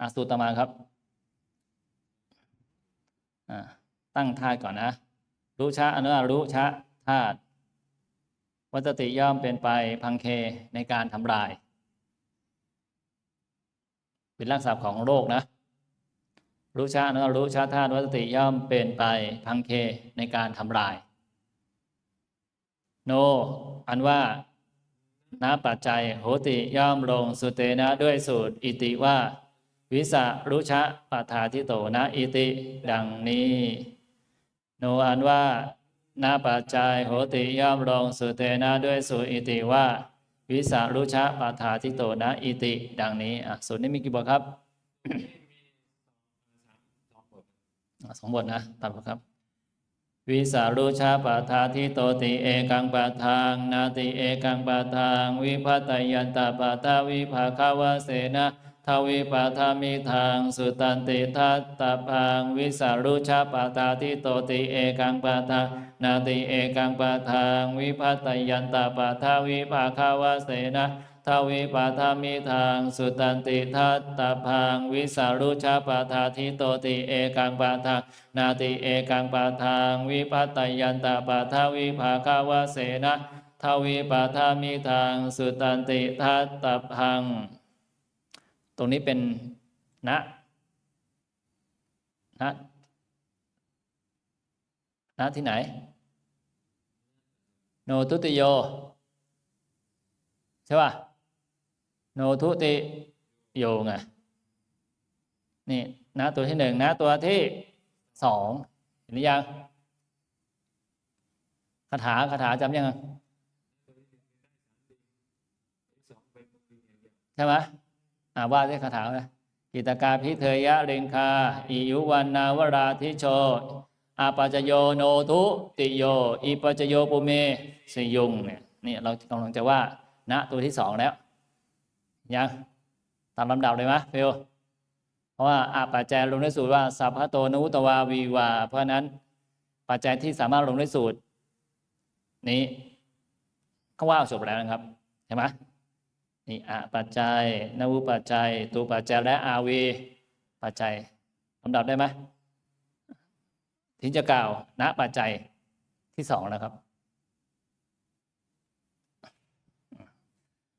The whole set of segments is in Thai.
อาสูตรต่อมาครับอ่าตั้งธาตุก่อนนะรู้ชะอนุอารู้ชะธาตุวัตติย่อมเป็นไปพังเคในการทำลาย เป็นลักษณะของโรคนะ รู้ชะอนุรู้ชะธาตุวัตติย่อมเป็นไปพังเคในการทำลาย โน อันว่านาปัจจัยโหติย่อมลงสุเตนะด้วยสูตรอิติว่า วิสะรุชะปัฏฐาทิโตนะอิติ ดังนี้ โนอันว่านาปัจจัยโหติย่อมลงสุเตนะด้วยสูตรอิติว่า วิสารุชะปัฏฐาทิโตนะอิติ ดังนี้อะสูตรนี้มีกี่บทครับสองบทนะตัดบทครับ วิสารุชาปาทาทิโตติเอกังปะทาง นาติเอกังปะทาง วิพัตยันตาปาทาวิภาคาวเสนะ ทวิปาทามิทางสุตันติทัตตพังวิสารุชาปาทาทิโตติเอกังปะทานาติเอกังปะทางวิพัตยันตปาทาวิภาคาวเสนะทวิปาทามิทางสุตันติทัตตพังวิสารุชาปาทาทิโตติเอกังปะทานาติเอกังปะทางวิพัตยันตปะทาวิภาคาวเสนะทวิปะทามิทางสุตันติทัตตพัง ตรงนี้เป็นนะนะนะที่ไหน โนทุติโย ใช่ป่ะ โนทุติโยไงนี่นะตัวที่หนึ่งนะตัวที่สองเห็นหรือยังคาถาคาถาจำยังใช่ไหม อ่าว่าด้วยคาถาเลยกิตกาพิเทยะเริงคาอิยุวันนาวราธิโชอาปัจโยโนทุติโยอิปัจโยปุเมสยุงเนี่ยนี่เรากำลังจะว่าณตัวที่สองแล้วยังตามลำดับเลยไหมเฟลเพราะว่าอาปัจจัยลงในสูตรว่าสัพพะโตนุตวาวีวา เพราะนั้นปัจจัยที่สามารถลงในสูตร นี้เขาว่าจบแล้วนะครับเห็นไหม นี่อาปัจจัยนวุปัจจัยตูปัจจัยและอาวีปัจจัยลำดับได้ไหมถึงจะกล่าวณปัจจัยที่สองนะครับ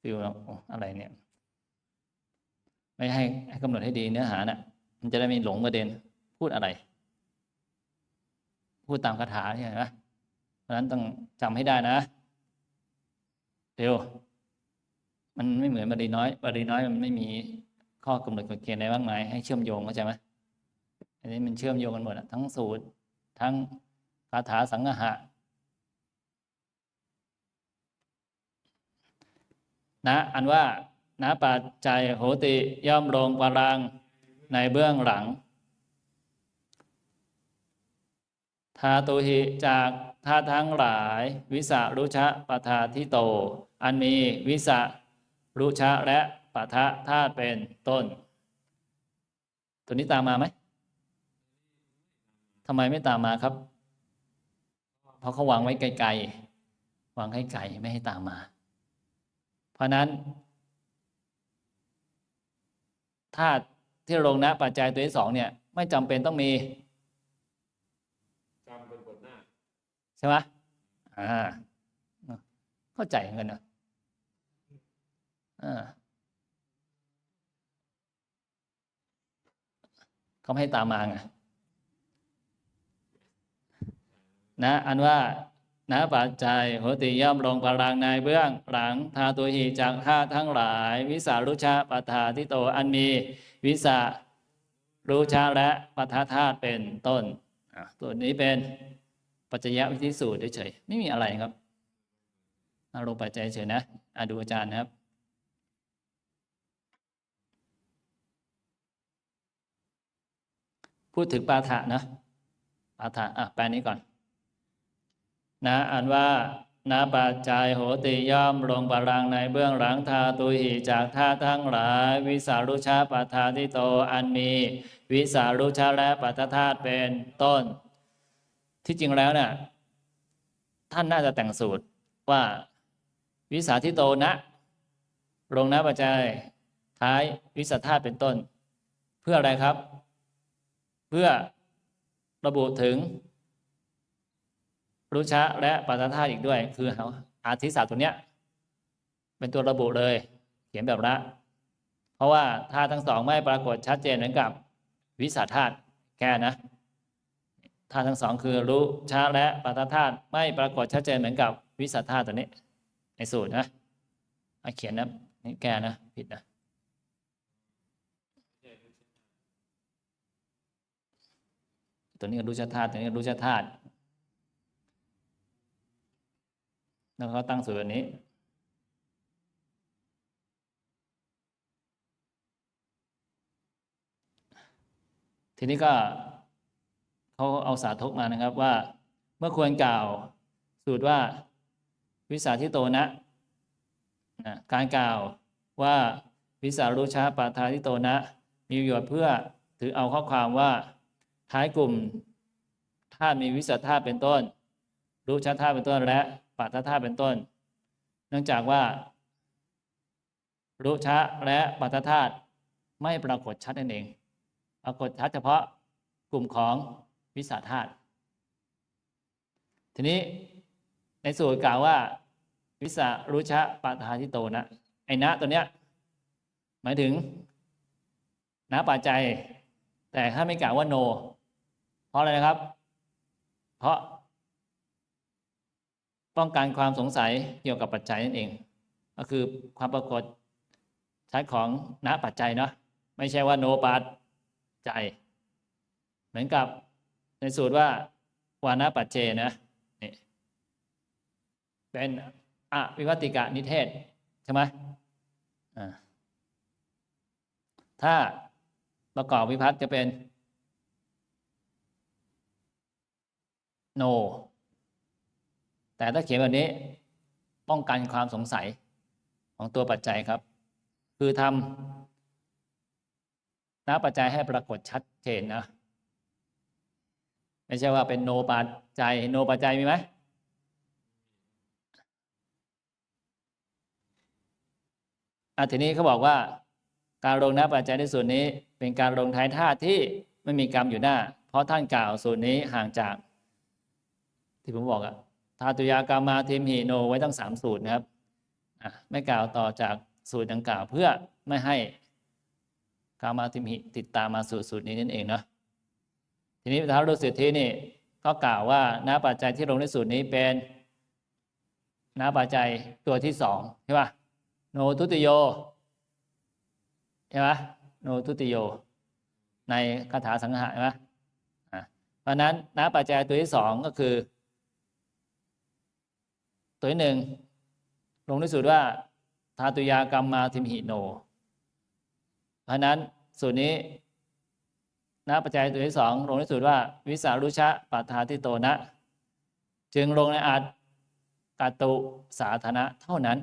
ฟิวอะไรเนี่ย ไม่ให้ให้กำหนดให้ดีเนื้อหาน่ะ มันจะได้ไม่หลงประเด็นพูดอะไร พูดตามคาถาใช่ไหมเพราะฉะนั้นต้องจำให้ได้นะเร็ว มันไม่เหมือนบาลีน้อยบาลีน้อยมันไม่มีข้อกำหนดกฎเกณฑ์อะไรมากมายให้เชื่อมโยงเข้าใจไหมอันนี้มันเชื่อมโยงกันหมดทั้งสูตร ทั้งคาถาสังหะนะอันว่านะปัจจัยโหติย่อมลงปรังในเบื้องหลังทาตุหิจากธาตุทั้งหลาย วิสารุชะปทาทิโต อันมีวิสา รุชะและปทะธาตุเป็นต้น ตัวนี้ตามมาไหมทำไมไม่ตามมาครับ เพราะเขาวางไว้ไกลๆวางให้ไกลไม่ให้ตามมา เพราะนั้นธาตุที่ลงนะปัจจัยตัวที่สองเนี่ย ไม่จำเป็นต้องมีจำเป็นบทหน้า ใช่ไหมอ่าเข้าใจเงินนะอ่า เขาไม่ให้ตามมาไงนะอันว่านะปัจจัยโหติย่อมลงพลังในเบื้องหลังทาตุหีจากธาตุทั้งหลาย วิสารุชาปัฏฐาทิโตอันมีวิสารุชาและปัฏฐาธาตุเป็นต้นตัวนี้เป็นปัจจยวิธีสูตรเฉยๆไม่มีอะไรครับอาลงปัจจัยเฉยนะอะดูอาจารย์นะครับ พูดถึงปาฐะนะปาฐะอะแปลนี้ก่อน นะอันว่านาปัจจัยโหติย่อมลงบาลังในเบื้องหลังทาตุหิจากท่าตุทั้งหลาย วิสารุชาปัฏฐาทิโตอันมี วิสารุชาและปัฏฐธาตุเป็นต้น ที่จริงแล้วเนี่ยท่านน่าจะแต่งสูตรว่าวิสาทิโตนะลงนะปัจจัยท้ายวิสัทธาตุเป็นต้น เพื่ออะไรครับ เพื่อระบุถึงรุชะและปัตตาธาตุอีกด้วย คืออาทิศัพท์ตัวเนี้ย เป็นตัวระบุเลย เขียนแบบละ เพราะว่าธาตุทั้งสองไม่ปรากฏชัดเจนเหมือนกับวิสาธาตุแค่นะธาตุทั้งสองคือรู้ชาและปัตตาธาตุไม่ปรากฏชัดเจนเหมือนกับวิสัทธาตุตัวนี้ ในสูตรนะเขียนนะนี่แกนะ ผิดนะ ตัวนี้รู้ชาธาตุตัวนี้รู้ชาธาตุแล้วเขาตั้งสูตรแบบนี้ ทีนี้ก็เขาเอาสาธกมานะครับว่า เมื่อควรกล่าวสูตรว่าวิสาทิโตนะนะการกล่าวว่าวิสารุชาปาทาทิโตนะ มีประโยชน์เพื่อถือเอาข้อความว่า ท้ายกลุ่มธาตุมีวิสัทธาตุเป็นต้น รู้ชาธาตุเป็นต้น และปัตธาตุเป็นต้น เนื่องจากว่า รู้ชะและปัตธาตุไม่ปรากฏชัดนั่นเองปรากฏชัดเฉพาะกลุ่มของวิสาธาตุทีนี้ในสูตรกล่าวว่า วิสารุชะปาทาทิโตนะไอ้นะตัวเนี้ยหมายถึงนะปัจจัย แต่ถ้าไม่กล่าวว่าโน เพราะอะไรนะครับ เพราะ ป้องกันความสงสัยเกี่ยวกับปัจจัยนั่นเอง ก็คือความปรากฏชัดของณปัจจัยเนาะไม่ใช่ว่าโนปัจจัย เหมือนกับในสูตรว่าวานาปัจเจนะนี่เป็นอวิวัติกะนิเทศ ใช่ไหมถ้าประกอบวิพัฒน์จะเป็น โนแต่ถ้าเขียนแบบนี้ป้องกันความสงสัยของตัวปัจจัยครับ คือทำน้าปัจจัยให้ปรากฏชัดเจนนะ ไม่ใช่ว่าเป็นโนปัจจัยโนปัจจัยมีไหมอะทีนี้เขาบอกว่าการลงน้าปัจจัยในส่วนนี้ เป็นการลงท้ายท่าที่ไม่มีกรรมอยู่หน้า เพราะท่านกล่าวส่วนนี้ห่างจาก ที่ผมบอกอะธาตุยากามาเทมหิโนไว้ตั้งสามสูตรนะครับไม่กล่าวต่อจากสูตรดังกล่าวเพื่อไม่ให้กามาเทมหิติดตามมาสู่สูตรนี้นั่นเองเนาะทีนี้ท้าวฤาษีทีนี่ก็กล่าวว่าน้าปัจจัยที่ลงในสูตรนี้เป็นน้าปัจจัยตัวที่สองใช่ปะโนทุติโยใช่ไหมโนทุติโย ในคาถาสังหะใช่ไหมเพราะนั้นน้าปัจจัยตัวที่สองก็คือ ตัวที่หนึ่งลงในสูตรว่าธาตุยากรรมมาทิมหิโน เพราะนั้นสูตรนี้นะปัจจัยตัวที่สองลงในสูตรว่า วิสารุชะปัฏฐาทิโตนะ จึงลงในอาจกาตุสาธนะเท่านั้น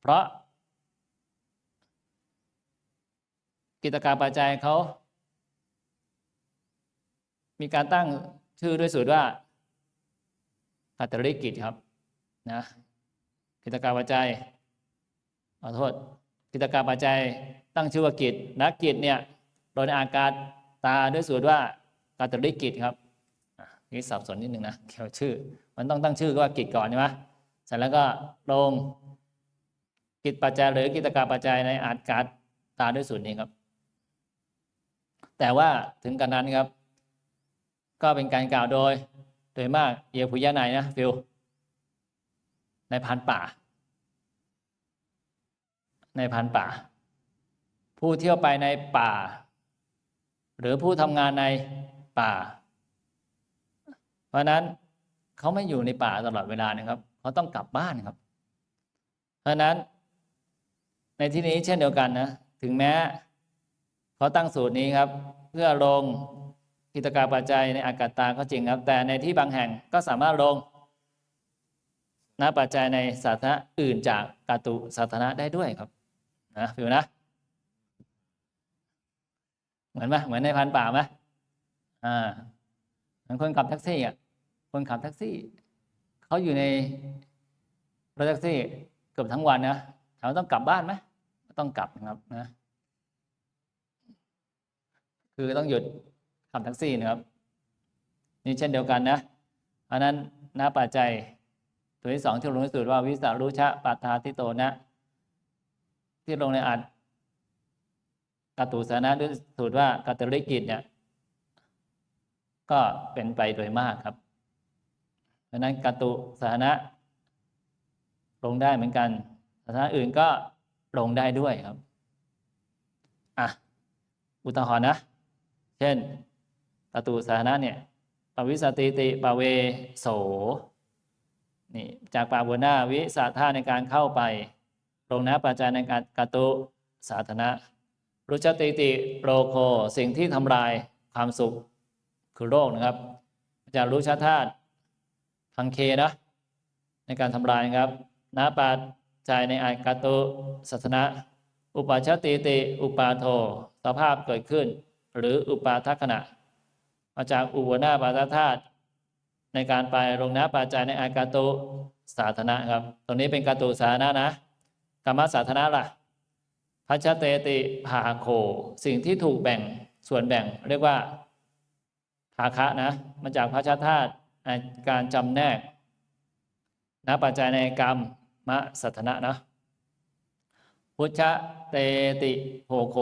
เพราะ กิจการปัจจัยเขามีการตั้งชื่อด้วยสูตรว่ากัตตริกิจครับ นะกิจการปัจจัยขอโทษกิจการปัจจัยตั้งชื่อว่ากิจนักกิจเนี่ยโดยในอากาศตาด้วยสูตรว่ากัตตริกิจครับนี่สับสนนิดนึงนะเกี่ยวชื่อ มันต้องตั้งชื่อว่ากิจก่อนใช่ไหมเสร็จแล้วก็ลงกิจปัจจัยหรือกิจการปัจจัยในอากาศตาด้วยสูตรนี้ครับ แต่ว่าถึงกันนั้นครับ ก็เป็นการกล่าวโดย โดยมากเอียพุยะนายนะฟิล ในพันป่า ในพันป่า ผู้เที่ยวไปในป่า หรือผู้ทำงานในป่า เพราะนั้นเขาไม่อยู่ในป่าตลอดเวลานะครับเขาต้องกลับบ้านครับ เพราะนั้นในที่นี้เช่นเดียวกันนะถึงแม้เขาตั้งสูตรนี้ครับ เพื่อลงกิจการปัจจัยในอากาศตาก็จริงครับ แต่ในที่บางแห่งก็สามารถลง นะปัจจัยในสาธารณะอื่นจากกาตุสาธารณะได้ด้วยครับนะฟิวนะ เหมือนไหมเหมือนในพันป่าไหมอ่าเหมือนคนขับแท็กซี่อะคนขับแท็กซี่เขาอยู่ในรถแท็กซี่เกือบทั้งวันนะถามว่าต้องกลับบ้านไหมต้องกลับนะครับนะคือต้องหยุดขับแท็กซี่นะครับนี่เช่นเดียวกันนะอันนั้นน้าปัจจัย ตัวที่สองที่ลงในสูตรว่าวิสารุชะปัตตาทิโตนะ ที่ลงในอัดกตุสานะด้วยสูตรว่ากัตริกิจเนี่ย ก็เป็นไปโดยมากครับเพราะนั้นกตุสานะลงได้เหมือนกันสถานะอื่นก็ลงได้ด้วยครับ อะ อุทาหรณ์นะ เช่นกตุสานะเนี่ยปวิสติติปเวโส นี่จากปาบัวหน้าวิสาท่าในการเข้าไปลงนะปัจจัยในการกตุสาธนะรุจติติโรโคสิ่งที่ทำลายความสุขคือโรคนะครับ จากรุชาธาตุพังเคนะในการทำลายนะครับนาปัจจัยในอากาตุสัสนะอุปาชติติ อุปาโท สภาพเกิดขึ้น หรืออุปาทัขณะมาจากอุบนาปาตธาตุ ในการไปลงนะปัจจัยในอากาตุสาธนะครับ ตรงนี้เป็นกาตุสาธนะนะกรรมสาธนะล่ะพัชเตติภาโค สิ่งที่ถูกแบ่งส่วนแบ่งเรียกว่าภาคะนะมาจากพัชธาตุการจำแนกนะปัจจัยในกรรมมะสัทนะนะพุชเตติโภโค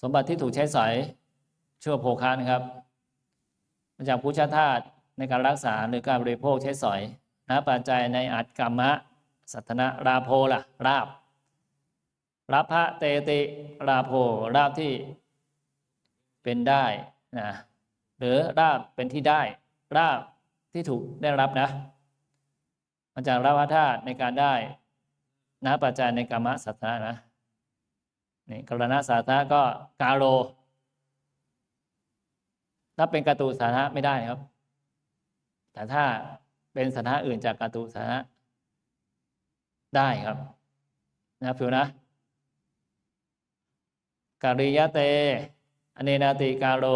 สมบัติที่ถูกใช้สอยชั่วโภคะนะครับ มาจากพุชชธาตุในการรักษาหรือการบริโภคใช้สอยนะปัจจัยในอัตกรรมะ สัทนะราโพล่ะราบรับพระเตติราโพราบที่เป็นได้นะหรือราบเป็นที่ได้ ราบที่ถูกได้รับนะมาจากราพธาตุในการได้นะปัจจัยในกรรมสัทธานะนี่กรณะสาธาก็กาโล ถ้าเป็นกาตูสาธาไม่ได้ครับ แต่ถ้าเป็นสานะอื่นจากกาตูสาธาได้ครับ นะฟิวนะการิยะเตอเนนาติกาโล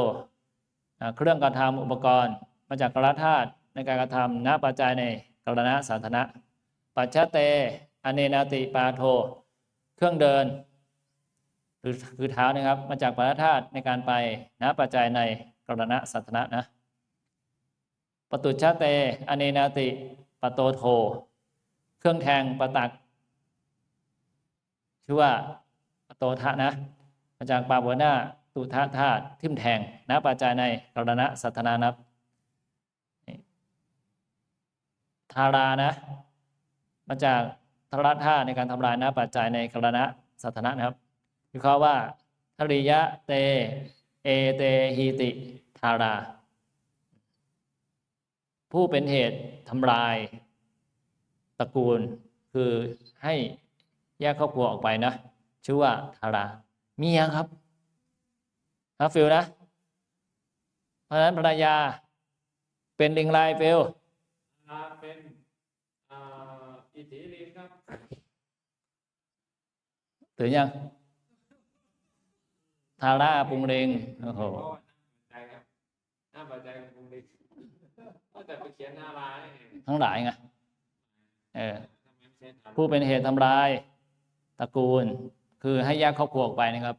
เครื่องกระทำอุปกรณ์ มาจากกรธาตุในการกระทำณปัจจัยในกรณะสาธนะปัจฉเตอเนนาติปาโท เครื่องเดินหรือคือเท้านะครับ มาจากปรธาตุในการไปณปัจจัยใน กรณะสัตนะนะปตุชะเต อเนนาติปโตโท เครื่องแทงประตัก ชื่อว่าปโตทะนะมาจากปาบัวหน้าตุทะธาตุทิมแทงณปัจจัยในกรณะสัตนานับทารานะ มาจากทรธาในการทำลายนะปัจจัยในกรณะสัตนะนะครับวิเคราะห์ว่าทริยะเต เอเตหิติทารา ผู้เป็นเหตุทำลายตระกูล คือให้แยกครอบครัวออกไปนะ ชื่อว่าทาราเมียครับนะฟิลนะ เพราะฉะนั้นภรรยา เป็นลิงลายฟิลอ่าเป็นอ่าอิทธิฤทธิ์ครับถือยัง ทาราปุงเรงโอ้โหเพราะว่าใจครับหน้าปัจจัยของกรุงฤทธิ์ก็แต่ไปเขียนหน้าร้ายไงทั้งหลายไงเออผู้เป็นเหตุทำลายตระกูล คือให้แยกครอบครัวออกไปนะครับ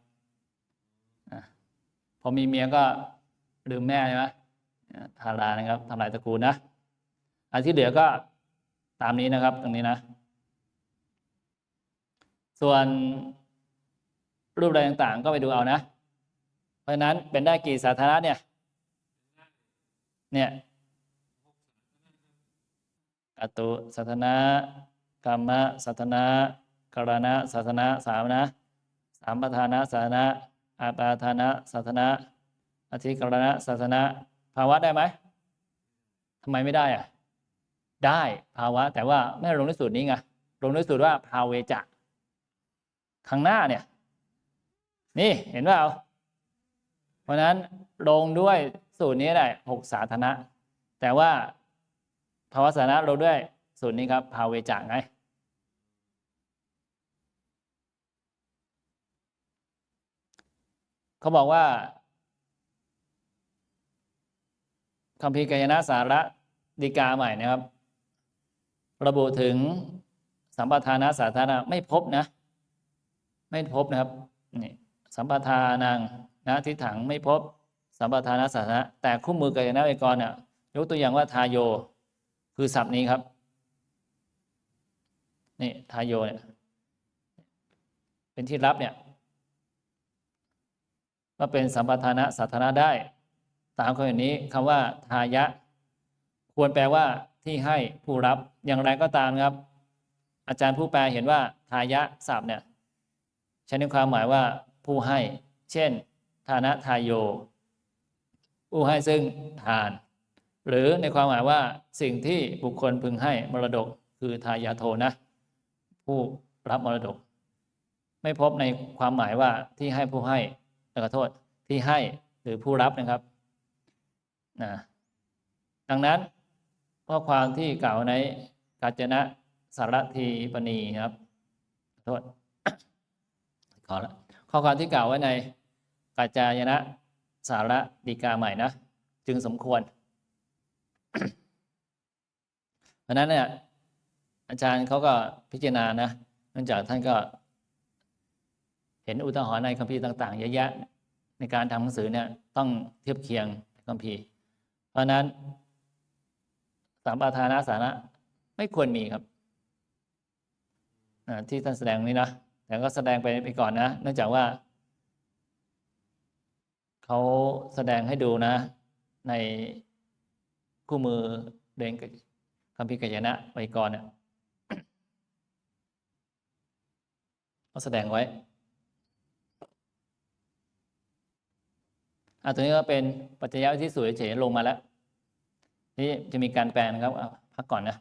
พอมีเมียก็ลืมแม่ใช่ไหมทารานะครับทำลายตระกูลนะอันที่เหลือก็ตามนี้นะครับ ตรงนี้นะ ส่วน รูปอะไรต่างๆ ก็ไปดูเอานะ เพราะฉะนั้นเป็นได้กี่สาธารณะเนี่ย เนี่ยกตุสัทนะกรรมะสัทนะกรณะสัทนะสามนะสามประธานะสัทนะอาปาทานะสัทนะอธิกรณะสัทนะภาวะได้ไหมทำไมไม่ได้อะได้ภาวะ แต่ว่าไม่ลงในสูตรนี้ไงลงในสูตรว่าภาเวจะข้างหน้าเนี่ย นี่เห็นว่าเอาเพราะนั้นลงด้วยสูตรนี้ได้หกสาธนะ แต่ว่าภาวะสาธารณะลงด้วยสูตรนี้ครับภาเวจะไงเขาบอกว่าคำพีกายนะสาระดีกาใหม่นะครับ ระบุถึงสัมปทานะสาธารณะไม่พบนะ ไม่พบนะครับนี่ สัมปทานังนะทิฏฐังไม่พบสัมปทานสานะแต่คู่มือกับยนะไวยากรณ์เนี่ยยกตัวอย่างว่าทายโย คือศัพท์นี้ครับนี่ทายโยเนี่ยเป็นที่รับเนี่ยว่าเป็นสัมปทานะสัทธนะได้ ตามคำอนี้คำว่าทายะ ควรแปลว่าที่ให้ผู้รับอย่างไรก็ตามครับ อาจารย์ผู้แปลเห็นว่าทายะศัพท์เนี่ยใช้ในความหมายว่า ผู้ให้ เช่นฐานะทายโย ผู้ให้ซึ่งทาน หรือในความหมายว่าสิ่งที่บุคคลพึงให้มรดกคือทายาโทนะ ผู้รับมรดก ไม่พบในความหมายว่าที่ให้ผู้ให้ขอโทษที่ให้หรือผู้รับนะครับนะดังนั้นข้อความที่กล่าวในกาจนะสารทีปณีครับ โทษ ขอละ ข้อความที่กล่าวไว้ในกาญจายนะสาระดีกาใหม่นะ จึงสมควรเพราะนั้นเนี่ยอาจารย์เขาก็พิจารณานะเนื่องจากท่านก็เห็นอุทาหรณ์ในคัมภีร์ต่างๆเยอะแยะในการทำหนังสือเนี่ยต้องเทียบเคียงคัมภีร์ เพราะนั้นสามปาทานาสาระไม่ควรมีครับที่ท่านแสดงนี้นะ แต่ก็แสดงไปไปก่อนนะ เนื่องจากว่าเขาแสดงให้ดูนะ ในคู่มือเรียนคัมภีร์กัจจนะไวยากรณ์เนี่ยเขาแสดงไว้อะตัวนี้ก็เป็นปัจจัยที่สวยเฉยลงมาแล้ว นี่จะมีการแปลนะครับพักก่อนนะ